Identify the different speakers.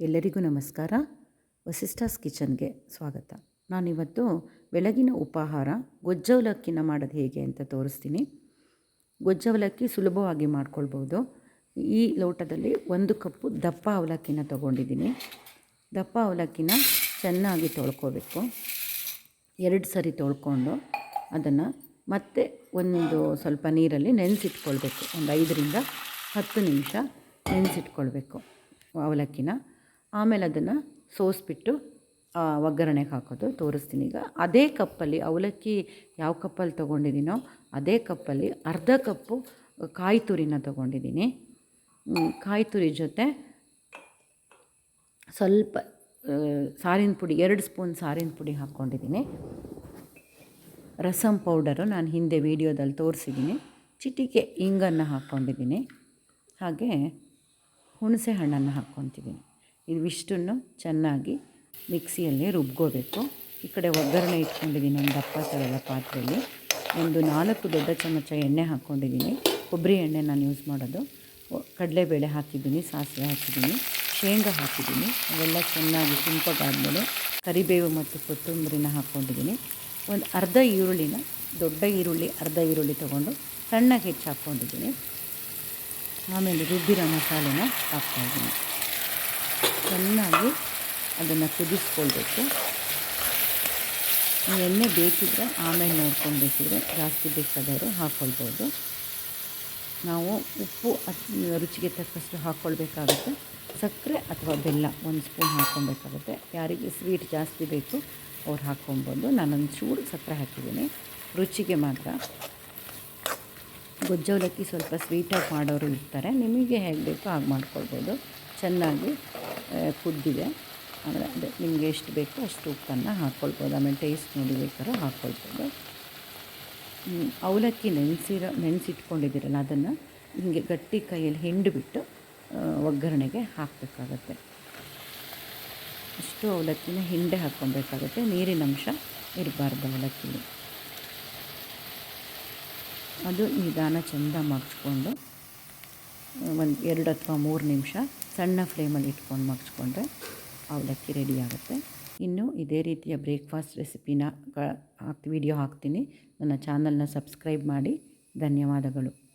Speaker 1: ಎಲ್ಲರಿಗೂ ನಮಸ್ಕಾರ. ವಸಿಷ್ಠಾಸ್ ಕಿಚನ್ಗೆ ಸ್ವಾಗತ. ನಾನಿವತ್ತು ಬೆಳಗಿನ ಉಪಹಾರ, ಗೊಜ್ಜವಲಕ್ಕಿನ ಮಾಡೋದು ಹೇಗೆ ಅಂತ ತೋರಿಸ್ತೀನಿ. ಗೊಜ್ಜವಲಕ್ಕಿ ಸುಲಭವಾಗಿ ಮಾಡ್ಕೊಳ್ಬೋದು. ಈ ಲೋಟದಲ್ಲಿ ಒಂದು ಕಪ್ಪು ದಪ್ಪ ಅವಲಕ್ಕಿನ ತೊಗೊಂಡಿದ್ದೀನಿ. ದಪ್ಪ ಅವಲಕ್ಕಿನ ಚೆನ್ನಾಗಿ ತೊಳ್ಕೋಬೇಕು. ಎರಡು ಸರಿ ತೊಳ್ಕೊಂಡು ಅದನ್ನು ಮತ್ತೆ ಒಂದು ಸ್ವಲ್ಪ ನೀರಲ್ಲಿ ನೆನೆಸಿಟ್ಕೊಳ್ಬೇಕು. ಒಂದು ಐದರಿಂದ ಹತ್ತು ನಿಮಿಷ ನೆನೆಸಿಟ್ಕೊಳ್ಬೇಕು ಅವಲಕ್ಕಿನ. ಆಮೇಲೆ ಅದನ್ನು ಸೋಸಿಬಿಟ್ಟು ಒಗ್ಗರಣೆಗೆ ಹಾಕೋದು, ತೋರಿಸ್ತೀನಿ ಈಗ. ಅದೇ ಕಪ್ಪಲ್ಲಿ ಅವಲಕ್ಕಿ ಯಾವ ಕಪ್ಪಲ್ಲಿ ತೊಗೊಂಡಿದ್ದೀನೋ, ಅದೇ ಕಪ್ಪಲ್ಲಿ ಅರ್ಧ ಕಪ್ಪು ಕಾಯಿ ತುರಿನ ತೊಗೊಂಡಿದ್ದೀನಿ. ಕಾಯಿ ತುರಿ ಜೊತೆ ಸ್ವಲ್ಪ ಸಾರಿನ ಪುಡಿ, ಎರಡು ಸ್ಪೂನ್ ಸಾರಿನ ಪುಡಿ ಹಾಕ್ಕೊಂಡಿದ್ದೀನಿ. ರಸಮ್ ಪೌಡರು ನಾನು ಹಿಂದೆ ವೀಡಿಯೋದಲ್ಲಿ ತೋರಿಸಿದ್ದೀನಿ. ಚಿಟಿಕೆ ಇಂಗನ್ನು ಹಾಕ್ಕೊಂಡಿದ್ದೀನಿ. ಹಾಗೆ ಹುಣಸೆ ಹಣ್ಣನ್ನು ಹಾಕ್ಕೊತಿದ್ದೀನಿ. ಇವಿಷ್ಟನ್ನು ಚೆನ್ನಾಗಿ ಮಿಕ್ಸಿಯಲ್ಲಿ ರುಬ್ಕೋಬೇಕು. ಈ ಕಡೆ ಒಗ್ಗರಣೆ ಇಟ್ಕೊಂಡಿದ್ದೀನಿ ಒಂದು ದಪ್ಪ ಥರದ ಪಾತ್ರೆಯಲ್ಲಿ. ಒಂದು ನಾಲ್ಕು ದೊಡ್ಡ ಚಮಚ ಎಣ್ಣೆ ಹಾಕ್ಕೊಂಡಿದ್ದೀನಿ. ಕೊಬ್ಬರಿ ಎಣ್ಣೆ ನಾನು ಯೂಸ್ ಮಾಡೋದು. ಕಡಲೆಬೇಳೆ ಹಾಕಿದ್ದೀನಿ, ಸಾಸಿವೆ ಹಾಕಿದ್ದೀನಿ, ಶೇಂಗಾ ಹಾಕಿದ್ದೀನಿ. ಅವೆಲ್ಲ ಚೆನ್ನಾಗಿ ಕೆಂಪಗಾದ್ಮೇಲೆ ಕರಿಬೇವು ಮತ್ತು ಕೊತ್ತಂಬರಿನ ಹಾಕ್ಕೊಂಡಿದ್ದೀನಿ. ಒಂದು ಅರ್ಧ ಈರುಳ್ಳಿನ, ದೊಡ್ಡ ಈರುಳ್ಳಿ, ಅರ್ಧ ಈರುಳ್ಳಿ ತೊಗೊಂಡು ಸಣ್ಣಗೆ ಹೆಚ್ಚು ಹಾಕ್ಕೊಂಡಿದ್ದೀನಿ ಆಮೇಲೆ ರುಬ್ಬಿರೋ ಮಸಾಲೆನ ಹಾಕ್ತಾಯಿದ್ದೀನಿ ಚೆನ್ನಾಗಿ ಅದನ್ನು ಕುದಿಸ್ಕೊಳ್ಬೇಕು. ಎಣ್ಣೆ ಬೇಕಿದ್ರೆ ಆಮೇಲೆ ನೋಡ್ಕೊಂಡು ಬೇಕಿದ್ರೆ ಜಾಸ್ತಿ ಬೇಕಾದವರು ಹಾಕ್ಕೊಳ್ಬೋದು ನಾವು ಉಪ್ಪು ರುಚಿಗೆ ತಕ್ಕಷ್ಟು ಹಾಕ್ಕೊಳ್ಬೇಕಾಗುತ್ತೆ ಸಕ್ಕರೆ ಅಥವಾ ಬೆಲ್ಲ ಒಂದು ಸ್ಪೂನ್ ಹಾಕ್ಕೊಳ್ಬೇಕಾಗುತ್ತೆ ಯಾರಿಗೆ ಸ್ವೀಟ್ ಜಾಸ್ತಿ ಬೇಕು ಅವ್ರು ಹಾಕ್ಕೊಬೋದು ನಾನೊಂದು ಚೂರು ಸಕ್ಕರೆ ಹಾಕಿದ್ದೀನಿ. ರುಚಿಗೆ ಮಾತ್ರ. ಗೊಜ್ಜವಲಕ್ಕಿ ಸ್ವಲ್ಪ ಸ್ವೀಟಾಗಿ ಮಾಡೋರು ಇರ್ತಾರೆ. ನಿಮಗೆ ಹೇಗೆ ಬೇಕೋ ಹಾಗೆ ಮಾಡ್ಕೊಳ್ಬೋದು. ಚೆನ್ನಾಗಿ ಕುದ್ದಿದೆ. ಆಮೇಲೆ ಅದೇ ನಿಮಗೆ ಎಷ್ಟು ಬೇಕೋ ಅಷ್ಟು ಉಪ್ಪನ್ನು ಹಾಕ್ಕೊಳ್ಬೋದು ಆಮೇಲೆ ಟೇಸ್ಟ್ ನೋಡಿ ಬೇಕಾದ್ರೂ ಹಾಕ್ಕೊಳ್ಬೋದು ಅವಲಕ್ಕಿ ನೆನೆಸಿರೋ, ನೆನೆಸಿಟ್ಕೊಂಡಿದ್ದೀರಲ್ಲ ಅದನ್ನು ಹಿಂಗೆ ಗಟ್ಟಿ ಕೈಯಲ್ಲಿ ಹಿಂಡಿಬಿಟ್ಟು ಒಗ್ಗರಣೆಗೆ ಹಾಕಬೇಕಾಗತ್ತೆ. ಅಷ್ಟು ಅವಲಕ್ಕಿನ ಹಿಂಡೆ ಹಾಕ್ಕೊಬೇಕಾಗತ್ತೆ. ನೀರಿನ ಅಂಶ ಇರಬಾರ್ದು ಅವಲಕ್ಕಿಲಿ. ಅದು ನಿಧಾನ ಚೆಂದ ಮಗ್ಚ್ಕೊಂಡು ಒಂದು ಎರಡು ಅಥವಾ ಮೂರು ನಿಮಿಷ ಸಣ್ಣ ಫ್ಲೇಮಲ್ಲಿ ಇಟ್ಕೊಂಡು ಮಗ್ಸ್ಕೊಂಡ್ರೆ ಅವಲಕ್ಕಿ ರೆಡಿ ಆಗುತ್ತೆ. ಇನ್ನು ಇದೇ ರೀತಿಯ ಬ್ರೇಕ್ಫಾಸ್ಟ್ ರೆಸಿಪಿನ ವಿಡಿಯೋ ಹಾಕ್ತೀನಿ. ನನ್ನ ಚಾನಲ್ನ ಸಬ್ಸ್ಕ್ರೈಬ್ ಮಾಡಿ. ಧನ್ಯವಾದಗಳು.